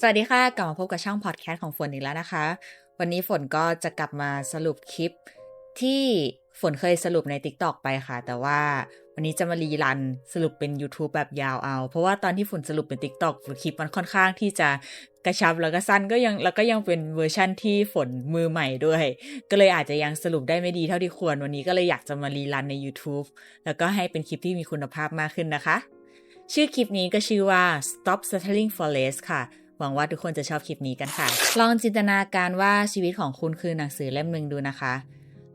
สวัสดีค่ะ กลับมาพบกับช่องพอดแคสต์ของฝนอีกแล้วนะคะ วันนี้ฝนก็จะกลับมาสรุปคลิปที่ฝนเคยสรุปใน TikTok ไปค่ะ แต่ว่าวันนี้จะมารีรันสรุปเป็น YouTube แบบยาวเอา เพราะว่าตอนที่ฝนสรุปเป็น TikTok คลิปมันค่อนข้างที่จะกระชับแล้วก็สั้นก็ยังแล้วก็ยังเป็นเวอร์ชั่นที่ฝนมือใหม่ด้วย ก็เลยอาจจะยังสรุปได้ไม่ดีเท่าที่ควร วันนี้ก็เลยอยากจะมารีรันใน YouTube แล้วก็ให้เป็นคลิปที่มีคุณภาพมากขึ้นนะคะ ชื่อคลิปนี้ก็ชื่อว่า stop settling for less ค่ะ หวังว่าทุกคนจะชอบคลิปนี้กันค่ะ ลองจินตนาการว่าชีวิตของคุณคือหนังสือเล่มหนึ่งดูนะคะ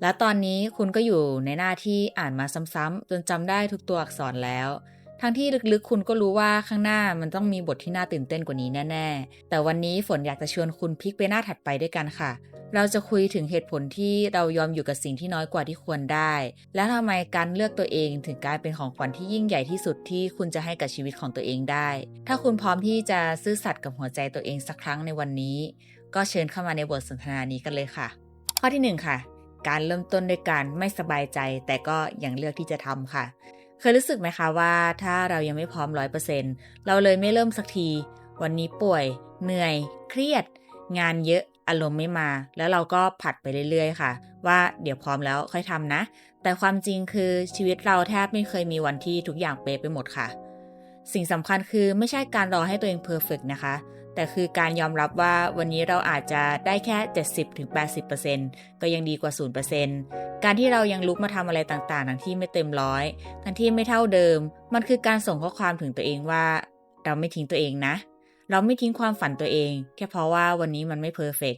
และตอนนี้คุณก็อยู่ในหน้าที่อ่านมาซ้ำๆจนจำได้ทุกตัวอักษรแล้ว ทั้งที่ลึกๆ คุณก็รู้ว่าข้างหน้ามันต้องมีบทที่น่าตื่นเต้นกว่านี้แน่ ๆ แต่วันนี้ฝนอยากจะชวนคุณพลิกไปหน้าถัดไปด้วยกันค่ะ เราจะคุยถึงเหตุผลที่เรายอมอยู่กับสิ่งที่น้อยกว่าที่ควรได้ และทำไมการเลือกตัวเองถึงกลายเป็นของขวัญที่ยิ่งใหญ่ที่สุดที่คุณจะให้กับชีวิตของตัวเองได้ ถ้าคุณพร้อมที่จะซื่อสัตย์กับหัวใจตัวเองสักครั้งในวันนี้ ก็เชิญเข้ามาในบทสนทนานี้กันเลยค่ะ ข้อที่หนึ่งค่ะ การเริ่มต้นด้วยการไม่สบายใจ แต่ก็ยังเลือกที่จะทำค่ะ เคยรู้สึกไหมคะว่าถ้าเรายังไม่พร้อมร้อยเปอร์เซ็นต์เราเลยไม่เริ่มสักที วันนี้ป่วย เหนื่อย เครียด งานเยอะ อารมณ์ไม่มา แล้วเราก็ผัดไปเรื่อยๆ ค่ะ ว่าเดี๋ยวพร้อมแล้วค่อยทำนะ แต่ความจริงคือชีวิตเราแทบไม่เคยมีวันที่ทุกอย่างเป๊ะไปหมดค่ะ สิ่งสำคัญคือไม่ใช่การรอให้ตัวเองเพอร์เฟกนะคะ แต่คือการยอมรับว่าวันนี้เราอาจจะได้แค่ 70-80%ก็ยังดีกว่า 0%การที่เรายังลุกมาทำอะไรต่างๆ ทั้งที่ไม่เต็มร้อย ทั้งที่ไม่เท่าเดิม มันคือการส่งข้อความถึงตัวเองว่า เราไม่ทิ้งตัวเองนะ เราไม่ทิ้งความฝันตัวเอง แค่เพราะว่าวันนี้มันไม่เพอร์เฟก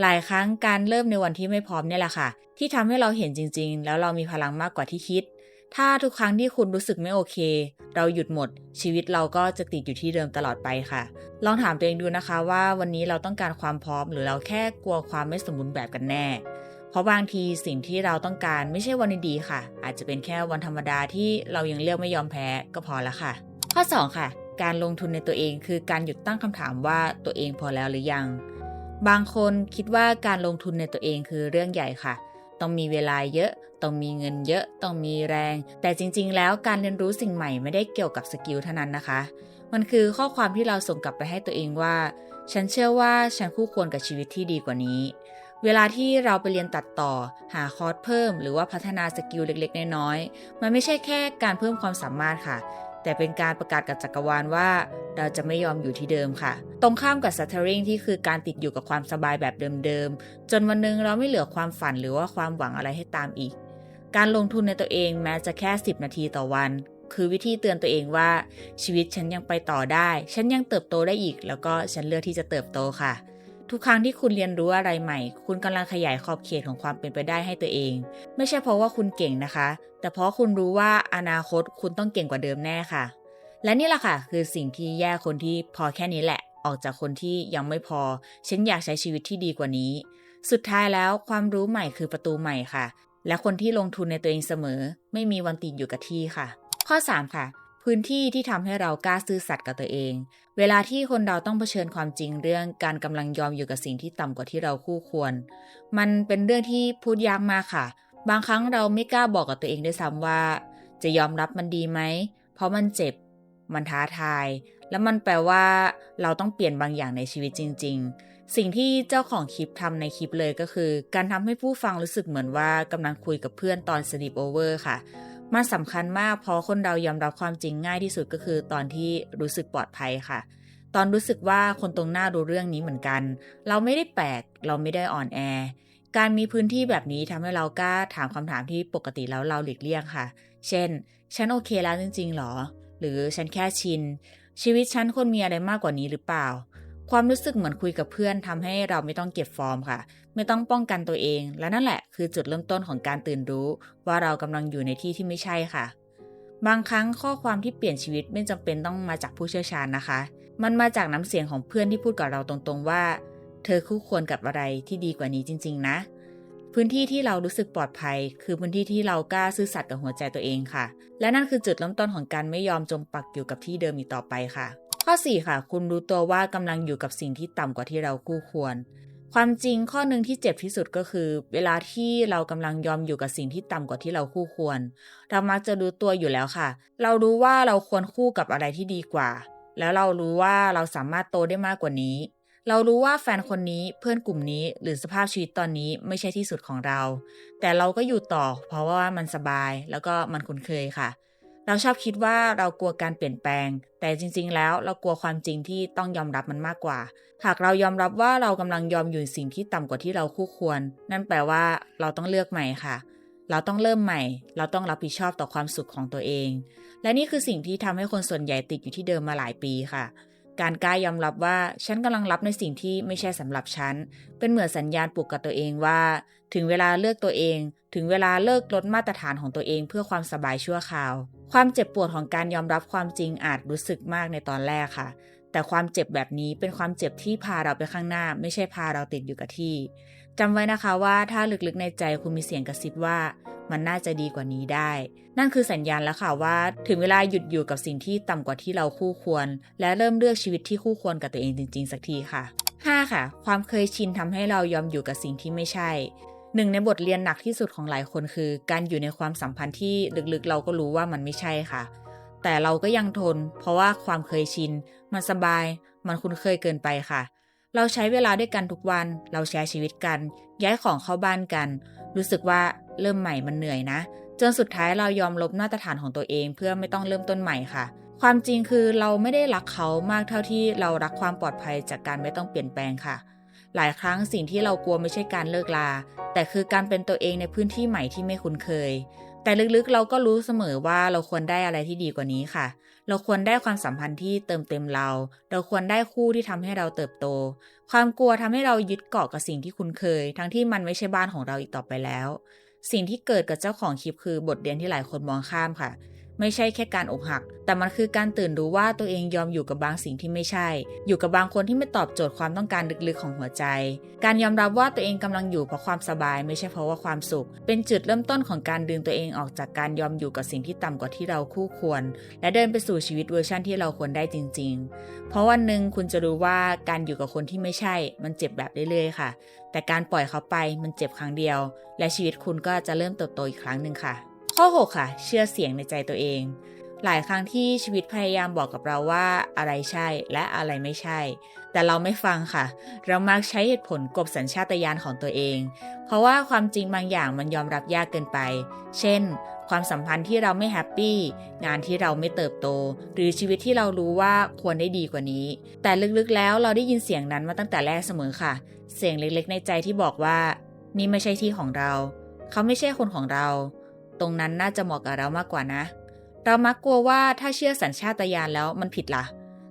หลายครั้งการเริ่มในวันที่ไม่พร้อมเนี่ยแหละค่ะ ที่ทำให้เราเห็นจริง ๆ แล้วเรามีพลังมากกว่าที่คิด ถ้าทุกครั้งที่คุณรู้สึกไม่โอเค เราหยุดหมด ชีวิตเราก็จะติดอยู่ที่เดิมตลอดไปค่ะ ลองถามตัวเองดูนะคะว่าวันนี้เราต้องการความพร้อม หรือเราแค่กลัวความไม่สมบูรณ์แบบกันแน่ เพราะบางทีสิ่งที่เราต้องการไม่ใช่วันดีๆค่ะ อาจจะเป็นแค่วันธรรมดาที่เรายังเลือกไม่ยอมแพ้ก็พอละค่ะ ข้อ 2 ค่ะ การลงทุนในตัวเอง คือการหยุดตั้งคำถามว่าตัวเองพอแล้วหรือยัง บางคนคิดว่าการลงทุนในตัวเองคือเรื่องใหญ่ค่ะ ต้องมีเวลาเยอะ ต้องมีเงินเยอะ ต้องมีแรง แต่จริง ๆ แล้วการเรียนรู้สิ่งใหม่ไม่ได้เกี่ยวกับสกิลเท่านั้นนะคะ มันคือข้อความที่เราส่งกลับไปให้ตัวเองว่า ฉันเชื่อว่าฉันคู่ควรกับชีวิตที่ดีกว่านี้เวลาที่เราไปเรียนตัดต่อ หาคอร์สเพิ่ม หรือว่าพัฒนาสกิลเล็กๆ น้อยๆ มันไม่ใช่แค่การเพิ่มความสามารถค่ะ แต่เป็นการประกาศกับจักรวาลว่า เราจะไม่ยอมอยู่ที่เดิมค่ะ ตรงข้ามกับ stuttering ที่คือการติดอยู่กับความสบายแบบเดิมๆ จนวันหนึงเราไม่เหลือความฝันหรือว่าความหวังอะไรให้ตามอีก การลงทุนในตัวเองแม้จะแค่ 10 นาทีต่อวัน คือวิธีเตือนตัวเองว่าชีวิตฉันยังไปต่อได้ ฉันยังเติบโตได้อีก แล้วก็ฉันเลือกที่จะเติบโตค่ะ ทุกครั้งที่คุณเรียนรู้อะไรใหม่ คุณกำลังขยายขอบเขตของความเป็นไปได้ให้ตัวเอง ไม่ใช่เพราะว่าคุณเก่งนะคะ แต่เพราะคุณรู้ว่าอนาคตคุณต้องเก่งกว่าเดิมแน่ค่ะ และนี่แหละค่ะ คือสิ่งที่แยกคนที่พอแค่นี้แหละ ออกจากคนที่ยังไม่พอ ฉันอยากใช้ชีวิตที่ดีกว่านี้ สุดท้ายแล้วความรู้ใหม่คือประตูใหม่ค่ะ และคนที่ลงทุนในตัวเองเสมอ ไม่มีวันติดอยู่กับที่ค่ะ ข้อ 3 ค่ะ พื้นที่ที่ทำให้เรากล้าซื่อสัตย์กับตัวเอง เวลาที่คนเราต้องเผชิญความจริงเรื่องการกำลังยอมอยู่กับสิ่งที่ต่ำกว่าที่เราคู่ควร มันเป็นเรื่องที่พูดยากมากค่ะ บางครั้งเราไม่กล้าบอกกับตัวเองด้วยซ้ำว่า จะยอมรับมันดีไหม เพราะมันเจ็บ มันท้าทาย แล้วมันแปลว่า เราต้องเปลี่ยนบางอย่างในชีวิตจริง ๆ สิ่งที่เจ้าของคลิปทำในคลิปเลยก็คือ การทำให้ผู้ฟังรู้สึกเหมือนว่ากำลังคุยกับเพื่อนตอน sleep over ค่ะ มันสำคัญมากเพราะคนเรายอมรับความจริงง่ายที่สุดก็คือ ตอนที่รู้สึกปลอดภัยค่ะ ตอนรู้สึกว่าคนตรงหน้ารู้เรื่องนี้เหมือนกัน เราไม่ได้แปลกเราไม่ได้อ่อนแอ การมีพื้นที่แบบนี้ทำให้เรากล้าถามคำถามที่ปกติแล้วเราหลีกเลี่ยงค่ะ เช่น ฉันโอเคแล้วจริงๆหรอ หรือฉันแค่ชิน ชีวิตฉันควรมีอะไรมากกว่านี้หรือเปล่า ความรู้สึกเหมือนคุยกับเพื่อนทำให้เราไม่ต้องเก็บฟอร์มค่ะ ไม่ต้องป้องกันตัวเอง และนั่นแหละคือจุดเริ่มต้นของการตื่นรู้ ว่าเรากำลังอยู่ในที่ที่ไม่ใช่ค่ะ บางครั้งข้อความที่เปลี่ยนชีวิตไม่จำเป็นต้องมาจากผู้เชี่ยวชาญนะคะ มันมาจากน้ำเสียงของเพื่อนที่พูดกับเราตรงๆว่า เธอคู่ควรกับอะไรที่ดีกว่านี้จริง ๆ นะ พื้นที่ที่เรารู้สึกปลอดภัย คือพื้นที่ที่เรากล้าซื่อสัตย์กับหัวใจตัวเองค่ะ และนั่นคือจุดเริ่มต้นของการไม่ยอมจมปักอยู่กับที่เดิมอีกต่อไปค่ะข้อ 4 ค่ะ คุณรู้ตัวว่ากำลังอยู่กับสิ่งที่ต่ำกว่าที่เราคู่ควร ความจริงข้อหนึ่งที่เจ็บที่สุดก็คือ เวลาที่เรากำลังยอมอยู่กับสิ่งที่ต่ำกว่าที่เราคู่ควร เรามักจะรู้ตัวอยู่แล้วค่ะ เรารู้ว่าเราควรคู่กับอะไรที่ดีกว่า แล้วเรารู้ว่าเราสามารถโตได้มากกว่านี้ เรารู้ว่าแฟนคนนี้เพื่อนกลุ่มนี้หรือสภาพชีวิตตอนนี้ไม่ใช่ที่สุดของเรา แต่เราก็อยู่ต่อ เพราะว่ามันสบายแล้วก็มันคุ้นเคยค่ะ เราชอบคิดว่าเรากลัวการเปลี่ยนแปลง แต่จริงๆ แล้วเรากลัวความจริงที่ต้องยอมรับมันมากกว่า หากเรายอมรับว่าเรากำลังยอมอยู่สิ่งที่ต่ำกว่าที่เราคู่ควร นั่นแปลว่าเราต้องเลือกใหม่ค่ะ เราต้องเริ่มใหม่ เราต้องรับผิดชอบต่อความสุขของตัวเอง และนี่คือสิ่งที่ทำให้คนส่วนใหญ่ติดอยู่ที่เดิมมาหลายปีค่ะการกล้ายอมรับว่าฉันกำลังรับในสิ่งที่ไม่ใช่สำหรับฉัน เป็นเหมือนสัญญาณปลุกกับตัวเองว่า ถึงเวลาเลือกตัวเอง ถึงเวลาเลิกลดมาตรฐานของตัวเองเพื่อความสบายชั่วคราว ความเจ็บปวดของการยอมรับความจริงอาจรู้สึกมากในตอนแรกค่ะ แต่ความเจ็บแบบนี้เป็นความเจ็บที่พาเราไปข้างหน้า ไม่ใช่พาเราติดอยู่กับที่จำไว้นะคะว่าถ้าลึกๆในใจคุณมีเสียงกระซิบว่ามันน่าจะดีกว่านี้ได้ นั่นคือสัญญาณแล้วค่ะว่า ถึงเวลาหยุดอยู่กับสิ่งที่ต่ำกว่าที่เราคู่ควร และเริ่มเลือกชีวิตที่คู่ควรกับตัวเองจริง ๆ สักทีค่ะ 5. ค่ะ ความเคยชินทำให้เรายอมอยู่กับสิ่งที่ไม่ใช่ หนึ่งในบทเรียนหนักที่สุดของหลายคนคือ การอยู่ในความสัมพันธ์ที่ลึกๆ เราก็รู้ว่ามันไม่ใช่ค่ะ แต่เราก็ยังทน เพราะว่าความเคยชิน มันสบาย มันคุ้นเคยเกินไปค่ะ เราใช้เวลาด้วยกันทุกวัน เราแชร์ชีวิตกัน ย้ายของเข้าบ้านกัน รู้สึกว่าเริ่มใหม่มันเหนื่อยนะ จนสุดท้ายเรายอมลบมาตรฐานของตัวเอง เพื่อไม่ต้องเริ่มต้นใหม่ค่ะ ความจริงคือเราไม่ได้รักเขามากเท่าที่เรารักความปลอดภัยจากการไม่ต้องเปลี่ยนแปลงค่ะ หลายครั้งสิ่งที่เรากลัวไม่ใช่การเลิกลา แต่คือการเป็นตัวเองในพื้นที่ใหม่ที่ไม่คุ้นเคย แต่ลึกๆเราก็รู้เสมอว่าเราควรได้อะไรที่ดีกว่านี้ค่ะ เราควรได้ความสัมพันธ์ที่เติมเต็มเรา เราควรได้คู่ที่ทำให้เราเติบโต ความกลัวทำให้เรายึดเกาะกับสิ่งที่คุ้นเคย ทั้งที่มันไม่ใช่บ้านของเราอีกต่อไปแล้ว สิ่งที่เกิดกับเจ้าของคลิปคือบทเรียนที่หลายคนมองข้ามค่ะ ไม่ใช่แค่การอกหัก แต่มันคือการตื่นรู้ว่าตัวเองยอมอยู่กับบางสิ่งที่ไม่ใช่ อยู่กับบางคนที่ไม่ตอบโจทย์ความต้องการลึกๆของหัวใจ การยอมรับว่าตัวเองกำลังอยู่เพราะความสบาย ไม่ใช่เพราะว่าความสุข เป็นจุดเริ่มต้นของการดึงตัวเองออกจากการยอมอยู่กับสิ่งที่ต่ำกว่าที่เราคู่ควร และเดินไปสู่ชีวิตเวอร์ชั่นที่เราควรได้จริง ๆ เพราะวันหนึ่งคุณจะรู้ว่าการอยู่กับคนที่ไม่ใช่ มันเจ็บแบบเรื่อยๆค่ะ แต่การปล่อยเขาไปมันเจ็บครั้งเดียว และชีวิตคุณก็จะเริ่มเติบโตอีกครั้งหนึ่งค่ะ ข้อ 6 ค่ะ เชื่อเสียงในใจตัวเอง หลายครั้งที่ชีวิตพยายามบอกกับเราว่าอะไรใช่และอะไรไม่ใช่ แต่เราไม่ฟังค่ะ เรามักใช้เหตุผลกบสัญชาตญาณของตัวเอง เพราะว่าความจริงบางอย่างมันยอมรับยากเกินไป เช่น ความสัมพันธ์ที่เราไม่แฮปปี้ งานที่เราไม่เติบโต หรือชีวิตที่เรารู้ว่าควรได้ดีกว่านี้ แต่ลึกๆแล้วเราได้ยินเสียงนั้นมาตั้งแต่แรกเสมอค่ะ เสียงเล็กๆ ในใจที่บอกว่า นี่ไม่ใช่ที่ของเรา เขาไม่ใช่คนของเรา ตรงนั้นน่าจะเหมาะกับเรามากกว่านะ เรามักกลัวว่าถ้าเชื่อสัญชาตญาณแล้วมันผิดละ่ะ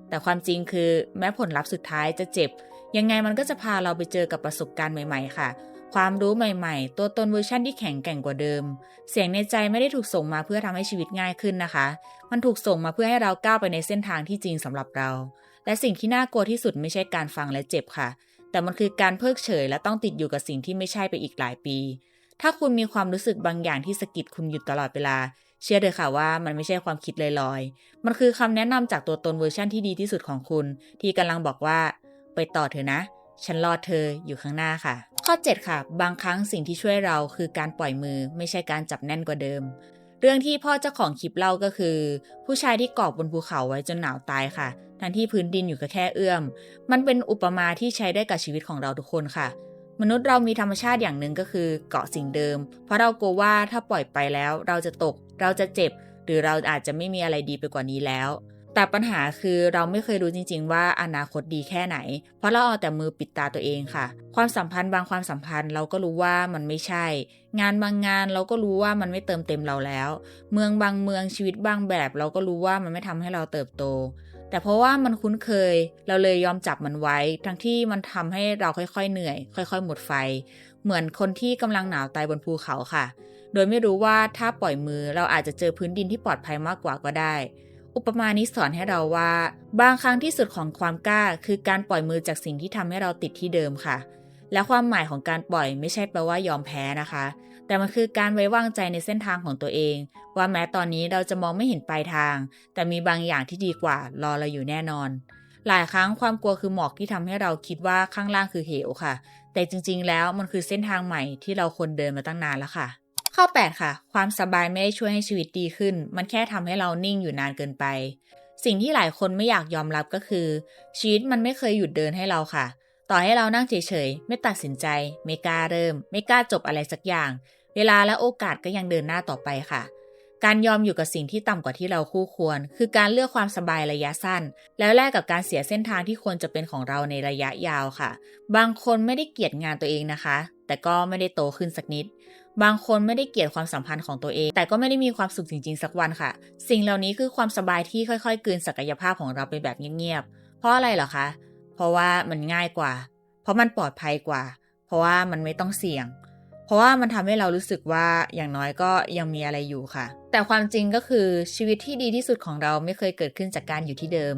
แต่ความจริงคือแม้ผลลัพธ์สุดท้ายจะเจ็บ ยังไงมันก็จะพาเราไปเจอกับประสบการณ์ใหม่ ๆ ค่ะ ความรู้ใหม่ ๆ ตัวตนเวอร์ชันที่แข็งแกร่งกว่าเดิม เสียงในใจไม่ได้ถูกส่งมาเพื่อทำให้ชีวิตง่ายขึ้นนะคะ มันถูกส่งมาเพื่อให้เราก้าวไปในเส้นทางที่จริงสำหรับเรา และสิ่งที่น่ากลัวที่สุดไม่ใช่การฟังและเจ็บค่ะ แต่มันคือการเพิกเฉยและต้องติดอยู่กับสิ่งที่ไม่ใช่ไปอีกหลายปี ถ้าคุณมีความรู้สึกบางอย่างที่สะกิดคุณอยู่ตลอดเวลา เชื่อเลยค่ะว่ามันไม่ใช่ความคิดลอยๆ มันคือคำแนะนำจากตัวตนเวอร์ชั่นที่ดีที่สุดของคุณ ที่กำลังบอกว่า ไปต่อเถอะนะ ฉันรอเธออยู่ข้างหน้าค่ะ ข้อ 7 ค่ะ บางครั้งสิ่งที่ช่วยเราคือการปล่อยมือไม่ใช่การจับแน่นกว่าเดิม เรื่องที่พ่อเจ้าของคลิปเล่าก็คือ ผู้ชายที่เกาะบนภูเขาไว้จนหนาวตายค่ะ ทั้งที่พื้นดินอยู่แค่เอื้อม มันเป็นอุปมาที่ใช้ได้กับชีวิตของเราทุกคนค่ะ มนุษย์เรามีธรรมชาติอย่างหนึ่งก็คือเกาะสิ่งเดิม เพราะเรากลัวว่าถ้าปล่อยไปแล้วเราจะตก เราจะเจ็บ หรือเราอาจจะไม่มีอะไรดีไปกว่านี้แล้ว แต่ปัญหาคือเราไม่เคยรู้จริง ๆ ว่าอนาคตดีแค่ไหน เพราะเราเอาแต่มือปิดตาตัวเองค่ะ ความสัมพันธ์บางความสัมพันธ์เราก็รู้ว่ามันไม่ใช่ งานบางงานเราก็รู้ว่ามันไม่เติมเต็มเราแล้ว เมืองบางเมืองชีวิตบางแบบ เราก็รู้ว่ามันไม่ทำให้เราเติบโต แต่เพราะว่ามันคุ้นเคย เราเลยยอมจับมันไว้ ทั้งที่มันทำให้เราค่อยๆเหนื่อย ค่อย ๆ หมดไฟ เหมือนคนที่กำลังหนาวตายบนภูเขาค่ะ โดยไม่รู้ว่าถ้าปล่อยมือเราอาจจะเจอพื้นดินที่ปลอดภัยมากกว่าก็ได้ อุปมานี้สอนให้เราว่า บางครั้งที่สุดของความกล้า คือการปล่อยมือจากสิ่งที่ทำให้เราติดที่เดิมค่ะ และความหมายของการปล่อยไม่ใช่แปลว่ายอมแพ้นะคะ แต่มันคือการไว้วางใจในเส้นทางของตัวเอง ว่าแม้ตอนนี้เราจะมองไม่เห็นปลายทาง แต่มีบางอย่างที่ดีกว่ารอเราอยู่แน่นอน หลายครั้งความกลัวคือหมอกที่ทำให้เราคิดว่าข้างล่างคือเหวค่ะ แต่จริง ๆ แล้วมันคือเส้นทางใหม่ที่เราควรเดินมาตั้งนานแล้วค่ะ ข้อ 8 ค่ะ ความสบายไม่ได้ช่วยให้ชีวิตดีขึ้น มันแค่ทำให้เรานิ่งอยู่นานเกินไป สิ่งที่หลายคนไม่อยากยอมรับก็คือ ชีวิตมันไม่เคยหยุดเดินให้เราค่ะต่อให้เรานั่งเฉยๆ ไม่ตัดสินใจ ไม่กล้าเริ่ม ไม่กล้าจบอะไรสักอย่าง เวลาและโอกาสก็ยังเดินหน้าต่อไปค่ะ การยอมอยู่กับสิ่งที่ต่ำกว่าที่เราคู่ควร คือการเลือกความสบายระยะสั้น แล้วแลกกับการเสียเส้นทางที่ควรจะเป็นของเราในระยะยาวค่ะ บางคนไม่ได้เกลียดงานตัวเองนะคะ แต่ก็ไม่ได้โตขึ้นสักนิด บางคนไม่ได้เกลียดความสัมพันธ์ของตัวเอง แต่ก็ไม่ได้มีความสุขจริง ๆ สักวันค่ะ สิ่งเหล่านี้คือความสบายที่ค่อยๆกลืนศักยภาพของเราไปแบบเงียบๆเพราะอะไรเหรอคะ เพราะว่ามันง่ายกว่า เพราะมันปลอดภัยกว่า เพราะว่ามันไม่ต้องเสี่ยง เพราะว่ามันทำให้เรารู้สึกว่าอย่างน้อยก็ยังมีอะไรอยู่ค่ะ แต่ความจริงก็คือชีวิตที่ดีที่สุดของเราไม่เคยเกิดขึ้นจากการอยู่ที่เดิม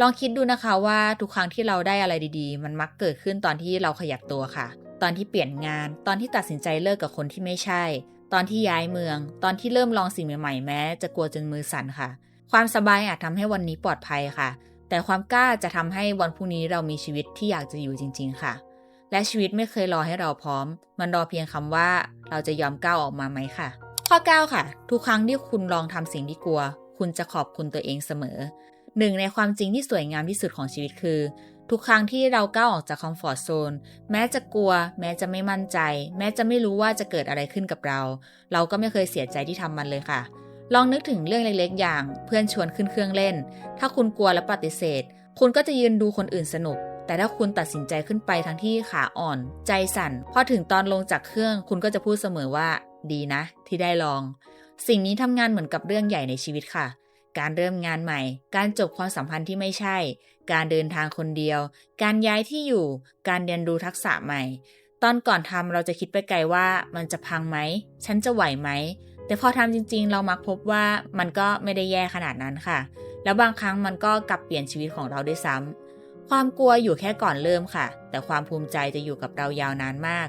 ลองคิดดูนะคะว่าทุกครั้งที่เราได้อะไรดีๆ มันมักเกิดขึ้นตอนที่เราขยับตัวค่ะ ตอนที่เปลี่ยนงาน ตอนที่ตัดสินใจเลิกกับคนที่ไม่ใช่ ตอนที่ย้ายเมือง ตอนที่เริ่มลองสิ่งใหม่ๆแม้จะกลัวจนมือสั่นค่ะ ความสบายอาจทำให้วันนี้ปลอดภัยค่ะ แต่ความกล้าจะทำให้วันพรุ่งนี้เรามีชีวิตที่อยากจะอยู่จริง ๆ ค่ะ และชีวิตไม่เคยรอให้เราพร้อม มันรอเพียงคำว่า เราจะยอมก้าวออกมาไหมค่ะ ข้อ 9 ค่ะ ทุกครั้งที่คุณลองทำสิ่งที่กลัว คุณจะขอบคุณตัวเองเสมอหนึ่งในความจริงที่สวยงามที่สุดของชีวิตคือ ทุกครั้งที่เราก้าวออกจากคอมฟอร์ทโซนแม้จะกลัว แม้จะไม่มั่นใจ แม้จะไม่รู้ว่าจะเกิดอะไรขึ้นกับเรา เราก็ไม่เคยเสียใจที่ทำมันเลยค่ะ ลองนึกถึงเรื่องเล็กๆ อย่าง เพื่อนชวนขึ้นเครื่องเล่น ถ้าคุณกลัวและปฏิเสธ คุณก็จะยืนดูคนอื่นสนุก แต่ถ้าคุณตัดสินใจขึ้นไปทั้งที่ขาอ่อน ใจสั่น พอถึงตอนลงจากเครื่อง คุณก็จะพูดเสมอว่า ดีนะ ที่ได้ลอง สิ่งนี้ทำงานเหมือนกับเรื่องใหญ่ในชีวิตค่ะ การเริ่มงานใหม่ การจบความสัมพันธ์ที่ไม่ใช่ การเดินทางคนเดียว การย้ายที่อยู่ การเรียนรู้ทักษะใหม่ ตอนก่อนทำเราจะคิดไปไกลว่ามันจะพังไหม ฉันจะไหวไหม แต่พอทำจริง ๆ เรามักพบว่ามันก็ไม่ได้แย่ขนาดนั้นค่ะ แล้วบางครั้งมันก็กลับเปลี่ยนชีวิตของเราด้วยซ้ำ ความกลัวอยู่แค่ก่อนเริ่มค่ะ แต่ความภูมิใจจะอยู่กับเรายาวนานมาก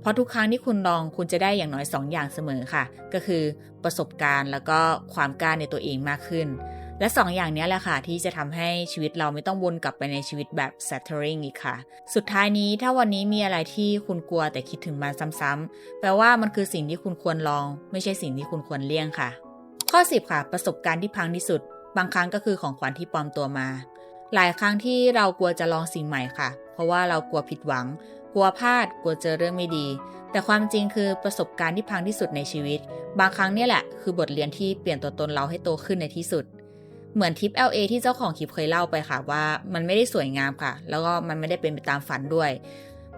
เพราะทุกครั้งที่คุณลองคุณจะได้อย่างน้อย 2 อย่างเสมอค่ะ ก็คือประสบการณ์แล้วก็ความกล้าในตัวเองมากขึ้น และ 2 อย่างนี้แหละค่ะ ที่จะทำให้ชีวิตเราไม่ต้องวนกลับไปในชีวิตแบบ settling อีกค่ะ สุดท้ายนี้ถ้าวันนี้มีอะไรที่คุณกลัวแต่คิดถึงมันซ้ำๆแปลว่ามันคือสิ่งที่คุณควรลอง ไม่ใช่สิ่งที่คุณควรเลี่ยงค่ะ ข้อ 10 ค่ะ ประสบการณ์ที่พังที่สุด บางครั้งก็คือของขวัญที่ปลอมตัวมา หลายครั้งที่เรากลัวจะลองสิ่งใหม่ค่ะ เพราะว่าเรากลัวผิดหวัง กลัวพลาด กลัวเจอเรื่องไม่ดี แต่ความจริงคือประสบการณ์ที่พังที่สุดในชีวิต บางครั้งเนี่ยแหละ คือบทเรียนที่เปลี่ยนตัวตนเราให้โตขึ้นในที่สุด เหมือนทิป LA ที่เจ้าของคลิปเคยเล่าไปค่ะว่า มันไม่ได้สวยงามค่ะ แล้วก็มันไม่ได้เป็นไปตามฝันด้วย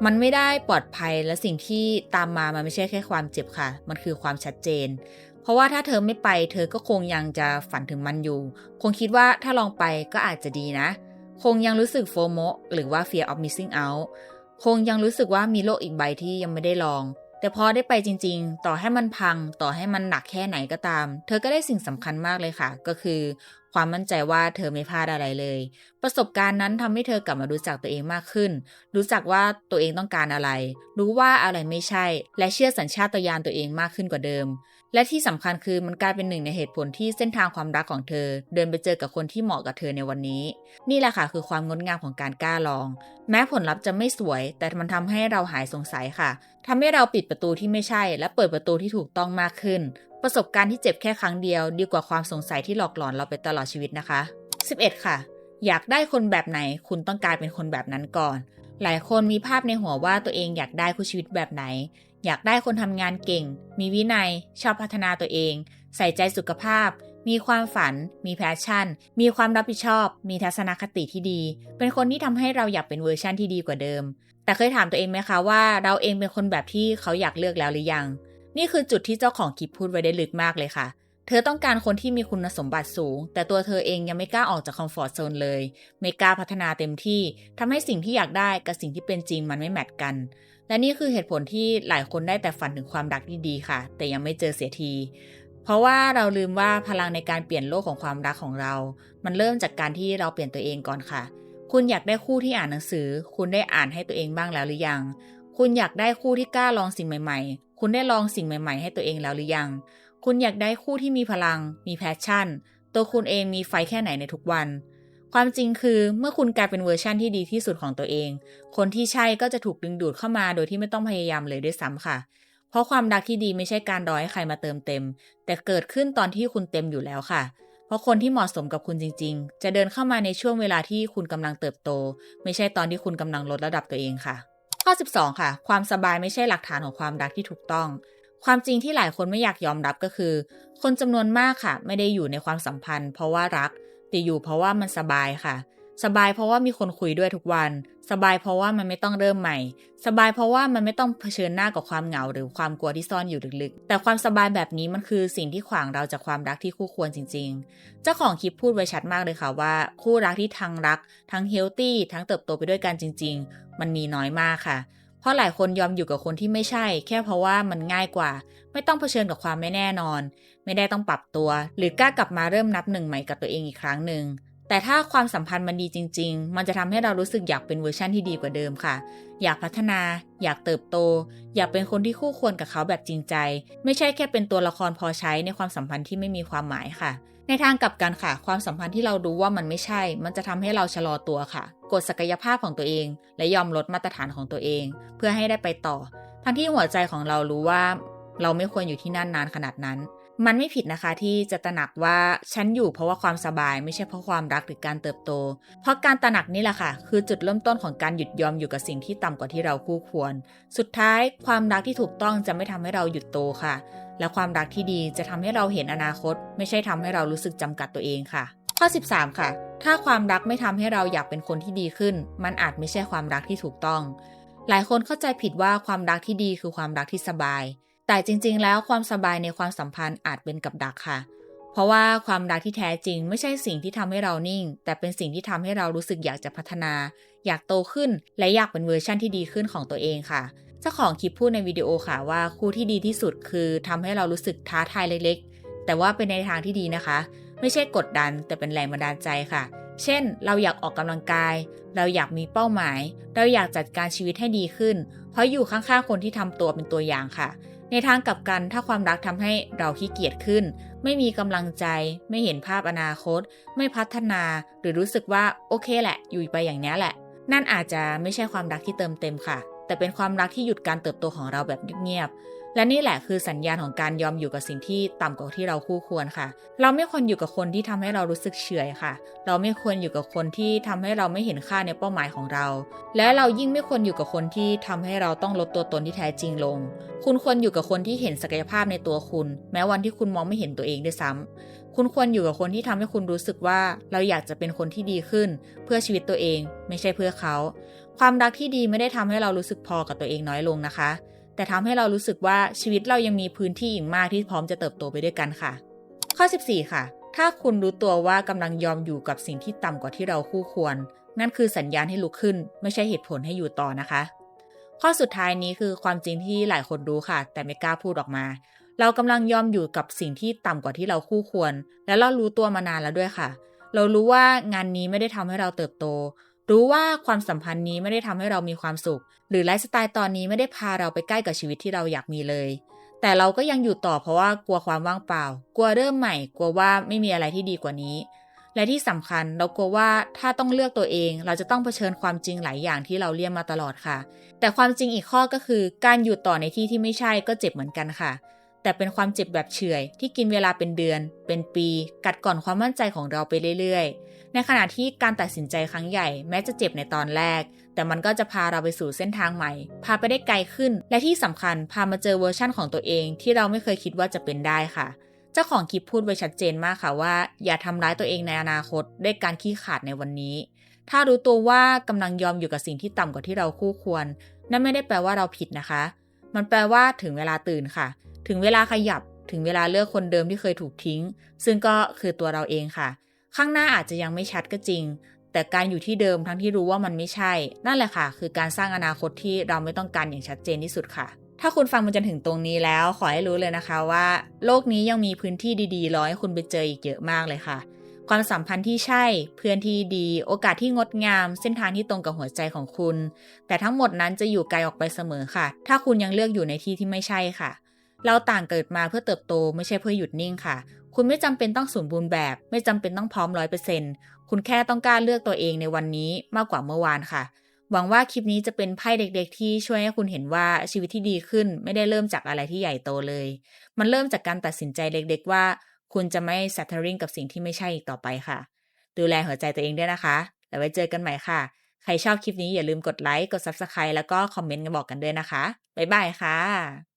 มันไม่ได้ปลอดภัยและสิ่งที่ตามมามันไม่ใช่แค่ความเจ็บค่ะ มันคือความชัดเจน เพราะว่าถ้าเธอไม่ไป เธอก็คงยังจะฝันถึงมันอยู่ คงคิดว่าถ้าลองไปก็อาจจะดีนะ คงยังรู้สึกโฟโมหรือว่า fear of missing out คงยังรู้สึกว่ามีโลกอีกใบที่ยังไม่ได้ลอง แต่พอได้ไปจริง ๆ ต่อให้มันพัง ต่อให้มันหนักแค่ไหนก็ตาม เธอก็ได้สิ่งสำคัญมากเลยค่ะ ก็คือ ความมั่นใจว่าเธอไม่พลาดอะไรเลย ประสบการณ์นั้นทำให้เธอกลับมารู้จักตัวเองมากขึ้น รู้จักว่าตัวเองต้องการอะไร รู้ว่าอะไรไม่ใช่ และเชื่อสัญชาตญาณตัวเองมากขึ้นกว่าเดิม และที่สำคัญคือมันกลายเป็นหนึ่งในเหตุผลที่เส้นทางความรักของเธอ เดินไปเจอกับคนที่เหมาะกับเธอในวันนี้ นี่แหละค่ะคือความงดงามของการกล้าลอง แม้ผลลัพธ์จะไม่สวย แต่มันทำให้เราหายสงสัยค่ะทำให้เราปิดประตูที่ไม่ใช่ และเปิดประตูที่ถูกต้องมากขึ้น ประสบการณ์ที่เจ็บแค่ครั้งเดียว ดีกว่าความสงสัยที่หลอกหลอนเราไปตลอดชีวิตนะคะ 11 ค่ะ อยากได้คนแบบไหน คุณต้องกลายเป็นคนแบบนั้นก่อน หลายคนมีภาพในหัวว่าตัวเองอยากได้คู่ชีวิตแบบไหน อยากได้คนทำงานเก่ง มีวินัย ชอบพัฒนาตัวเอง ใส่ใจสุขภาพ มีความฝัน มีแพชชั่น มีความรับผิดชอบ มีทัศนคติที่ดี เป็นคนที่ทำให้เราอยากเป็นเวอร์ชั่นที่ดีกว่าเดิม แต่เคยถามตัวเองไหมคะว่าเราเองเป็นคนแบบที่เขาอยากเลือกแล้วหรือยัง นี่คือจุดที่เจ้าของคลิปพูดไว้ได้ลึกมากเลยค่ะ เธอต้องการคนที่มีคุณสมบัติสูง แต่ตัวเธอเองยังไม่กล้าออกจากคอมฟอร์ทโซนเลย ไม่กล้าพัฒนาเต็มที่ทำให้สิ่งที่อยากได้กับสิ่งที่เป็นจริงมันไม่แมทกัน และนี่คือเหตุผลที่หลายคนได้แต่ฝันถึงความรักที่ดีค่ะ แต่ยังไม่เจอเสียที เพราะว่าเราลืมว่าพลังในการเปลี่ยนโลกของความรักของเรา มันเริ่มจากการที่เราเปลี่ยนตัวเองก่อนค่ะ คุณอยากได้คู่ที่อ่านหนังสือ คุณได้อ่านให้ตัวเองบ้างแล้วหรือยัง คุณอยากได้คู่ที่กล้าลองสิ่งใหม่ ๆ คุณได้ลองสิ่งใหม่ ๆ ให้ตัวเองแล้วหรือยัง คุณอยากได้คู่ที่มีพลัง มีแพชชั่น ตัวคุณเองมีไฟแค่ไหนในทุกวัน ความจริงคือเมื่อคุณกลายเป็นเวอร์ชั่นที่ดีที่สุดของตัวเอง คนที่ใช่ก็จะถูกดึงดูดเข้ามาโดยที่ไม่ต้องพยายามเลยด้วยซ้ำค่ะ เพราะความรักที่ดีไม่ใช่การรอให้ใครมาเติมเต็ม แต่เกิดขึ้นตอนที่คุณเต็มอยู่แล้วค่ะ เพราะคนที่เหมาะสมกับคุณจริง ๆ จะเดินเข้ามาในช่วงเวลาที่คุณกำลังเติบโต ไม่ใช่ตอนที่คุณกำลังลดระดับตัวเองค่ะ ข้อ 12 ค่ะ ความสบายไม่ใช่หลักฐานของความรักที่ถูกต้อง ความจริงที่หลายคนไม่อยากยอมรับก็คือ คนจำนวนมากค่ะ ไม่ได้อยู่ในความสัมพันธ์ เพราะว่ารัก แต่อยู่เพราะว่ามันสบายค่ะ สบายเพราะว่ามีคนคุยด้วยทุกวัน สบายเพราะว่ามันไม่ต้องเริ่มใหม่ สบายเพราะว่ามันไม่ต้องเผชิญหน้ากับความเหงาหรือความกลัวที่ซ่อนอยู่ลึกๆ แต่ความสบายแบบนี้มันคือสิ่งที่ขวางเราจากความรักที่คู่ควรจริง ๆ เจ้าของคลิปพูดไว้ชัดมากเลยค่ะว่า คู่รักที่ทั้งรัก ทั้งเฮลตี้ทั้งเติบโตไปด้วยกันจริง ๆ มันมีน้อยมากค่ะ เพราะหลายคนยอมอยู่กับคนที่ไม่ใช่ แค่เพราะว่ามันง่ายกว่า ไม่ต้องเผชิญกับความไม่แน่นอน ไม่ได้ต้องปรับตัว หรือกล้ากลับมาเริ่มนับหนึ่งใหม่กับตัวเองอีกครั้งหนึ่งแต่ถ้าความสัมพันธ์มันดีจริง ๆ มันจะทำให้เรารู้สึกอยากเป็นเวอร์ชั่นที่ดีกว่าเดิมค่ะ อยากพัฒนา อยากเติบโต อยากเป็นคนที่คู่ควรกับเขาแบบจริงใจ ไม่ใช่แค่เป็นตัวละครพอใช้ในความสัมพันธ์ที่ไม่มีความหมายค่ะ ในทางกลับกันค่ะ ความสัมพันธ์ที่เรารู้ว่ามันไม่ใช่ มันจะทำให้เราชะลอตัวค่ะ กดศักยภาพของตัวเอง และยอมลดมาตรฐานของตัวเอง เพื่อให้ได้ไปต่อ ทั้งที่หัวใจของเรารู้ว่า เราไม่ควรอยู่ที่นั่นนานขนาดนั้น มันไม่ผิดนะคะที่จะตระหนักว่าฉันอยู่เพราะว่าความสบายไม่ใช่เพราะความรักหรือการเติบโต เพราะการตระหนักนี่แหละค่ะ คือจุดเริ่มต้นของการหยุดยอมอยู่กับสิ่งที่ต่ำกว่าที่เราคู่ควร สุดท้ายความรักที่ถูกต้องจะไม่ทำให้เราหยุดโตค่ะ และความรักที่ดีจะทำให้เราเห็นอนาคต ไม่ใช่ทำให้เรารู้สึกจำกัดตัวเองค่ะ ข้อ 13 ค่ะ ถ้าความรักไม่ทำให้เราอยากเป็นคนที่ดีขึ้น มันอาจไม่ใช่ความรักที่ถูกต้อง หลายคนเข้าใจผิดว่าความรักที่ดีคือความรักที่สบาย แต่จริง ๆ แล้วความสบายในความสัมพันธ์อาจเป็นกับดักค่ะ เพราะว่าความรักที่แท้จริง ไม่ใช่สิ่งที่ทำให้เรานิ่ง แต่เป็นสิ่งที่ทำให้เรารู้สึกอยากจะพัฒนา อยากโตขึ้น และอยากเป็นเวอร์ชั่นที่ดีขึ้นของตัวเองค่ะเจ้าของคลิปพูดในวิดีโอค่ะว่าคู่ที่ดีที่สุดคือทำให้เรารู้สึกท้าทายเล็ก ๆ แต่ว่าเป็นในทางที่ดีนะคะ ไม่ใช่กดดันแต่เป็นแรงบันดาลใจค่ะ เช่น เราอยากออกกำลังกาย เราอยากมีเป้าหมาย เราอยากจัดการชีวิตให้ดีขึ้น เพราะอยู่ข้างๆคนที่ทำตัวเป็นตัวอย่างค่ะ ในทางกลับกันถ้าความรักทำให้เราขี้เกียจขึ้น ไม่มีกำลังใจ ไม่เห็นภาพอนาคต ไม่พัฒนา หรือรู้สึกว่าโอเคแหละ อยู่ไปอย่างนี้แหละ นั่นอาจจะไม่ใช่ความรักที่เติมเต็มค่ะ แต่เป็นความรักที่หยุดการเติบโตของเราแบบเงียบ และนี่แหละคือสัญญาณของการยอมอยู่กับสิ่งที่ต่ำกว่าที่เราคู่ควรค่ะ เราไม่ควรอยู่กับคนที่ทำให้เรารู้สึกเฉยค่ะ เราไม่ควรอยู่กับคนที่ทำให้เราไม่เห็นค่าในเป้าหมายของเรา และเรายิ่งไม่ควรอยู่กับคนที่ทำให้เราต้องลดตัวตนที่แท้จริงลง คุณควรอยู่กับคนที่เห็นศักยภาพในตัวคุณ แม้วันที่คุณมองไม่เห็นตัวเองด้วยซ้ำคุณควรอยู่กับคนที่ทำให้คุณรู้สึกว่าเราอยากจะเป็นคนที่ดีขึ้น เพื่อชีวิตตัวเอง ไม่ใช่เพื่อเขา ความรักที่ดีไม่ได้ทำให้เรารู้สึกพอกับตัวเองน้อยลงนะคะ แต่ทำให้เรารู้สึกว่าชีวิตเรายังมีพื้นที่อีกมากที่พร้อมจะเติบโตไปด้วยกันค่ะ ข้อ 14 ค่ะ ถ้าคุณรู้ตัวว่ากำลังยอมอยู่กับสิ่งที่ต่ำกว่าที่เราคู่ควร นั่นคือสัญญาณให้ลุกขึ้น ไม่ใช่เหตุผลให้อยู่ต่อนะคะ ข้อสุดท้ายนี้คือความจริงที่หลายคนรู้ค่ะ แต่ไม่กล้าพูดออกมา เรากำลังยอมอยู่กับสิ่งที่ต่ำกว่าที่เราคู่ควร และเรารู้ตัวมานานแล้วด้วยค่ะ เรารู้ว่างานนี้ไม่ได้ทำให้เราเติบโต รู้ว่าความสัมพันธ์นี้ไม่ได้ทำให้เรามีความสุข หรือไลฟ์สไตล์ตอนนี้ไม่ได้พาเราไปใกล้กับชีวิตที่เราอยากมีเลย แต่เราก็ยังอยู่ต่อเพราะว่ากลัวความว่างเปล่า กลัวเริ่มใหม่ กลัวว่าไม่มีอะไรที่ดีกว่านี้ และที่สำคัญเรากลัวว่าถ้าต้องเลือกตัวเอง เราจะต้องเผชิญความจริงหลายอย่างที่เราเลี่ยมมาตลอดค่ะ แต่ความจริงอีกข้อก็คือ การอยู่ต่อในที่ที่ไม่ใช่ก็เจ็บเหมือนกันค่ะ แต่เป็นความเจ็บแบบเฉยที่กินเวลาเป็นเดือน เป็นปี กัดก่อนความมั่นใจของเราไปเรื่อยๆ ในขณะที่การตัดสินใจครั้งใหญ่แม้จะเจ็บในตอนแรก แต่มันก็จะพาเราไปสู่เส้นทางใหม่ พาไปได้ไกลขึ้น และที่สำคัญพามาเจอเวอร์ชั่นของตัวเอง ที่เราไม่เคยคิดว่าจะเป็นได้ค่ะ เจ้าของคลิปพูดไว้ชัดเจนมากค่ะว่า อย่าทำร้ายตัวเองในอนาคตด้วยการขี้ขาดในวันนี้ ถ้ารู้ตัวว่ากำลังยอมอยู่กับสิ่งที่ต่ำกว่าที่เราคู่ควร นั่นไม่ได้แปลว่าเราผิดนะคะ มันแปลว่าถึงเวลาตื่นค่ะ ถึงเวลาขยับ ถึงเวลาเลือกคนเดิมที่เคยถูกทิ้ง ซึ่งก็คือตัวเราเองค่ะ ข้างหน้าอาจจะยังไม่ชัดก็จริง แต่การอยู่ที่เดิมทั้งที่รู้ว่ามันไม่ใช่ นั่นแหละค่ะ คือการสร้างอนาคตที่เราไม่ต้องการอย่างชัดเจนที่สุดค่ะ ถ้าคุณฟังมาจนถึงตรงนี้แล้ว ขอให้รู้เลยนะคะว่า โลกนี้ยังมีพื้นที่ดีๆรอให้คุณไปเจออีกเยอะมากเลยค่ะ ความสัมพันธ์ที่ใช่ เพื่อนที่ดี โอกาสที่งดงาม เส้นทางที่ตรงกับหัวใจของคุณ แต่ทั้งหมดนั้นจะอยู่ไกลออกไปเสมอค่ะ ถ้าคุณยังเลือกอยู่ในที่ที่ไม่ใช่ค่ะเราต่างเกิดมาเพื่อเติบโตไม่ใช่เพื่อหยุดนิ่งค่ะ คุณไม่จำเป็นต้องสมบูรณ์แบบ ไม่จำเป็นต้องพร้อมร้อยเปอร์เซ็นคุณแค่ต้องกล้าเลือกตัวเองในวันนี้มากกว่าเมื่อวานค่ะ หวังว่าคลิปนี้จะเป็นไพ่เด็กๆ ที่ช่วยให้คุณเห็นว่าชีวิตที่ดีขึ้น ไม่ได้เริ่มจากอะไรที่ใหญ่โตเลย มันเริ่มจากการตัดสินใจเล็กๆว่า คุณจะไม่ settling กับสิ่งที่ไม่ใช่อีกต่อไปค่ะ ดูแลหัวใจตัวเองด้วยนะคะ แล้วไว้เจอกันใหม่ค่ะ ใครชอบคลิปนี้อย่าลืมกดไลค์ กด subscribe แล้วก็คอมเมนต์กันบอกกันด้วยนะคะ บ๊ายบายค่ะ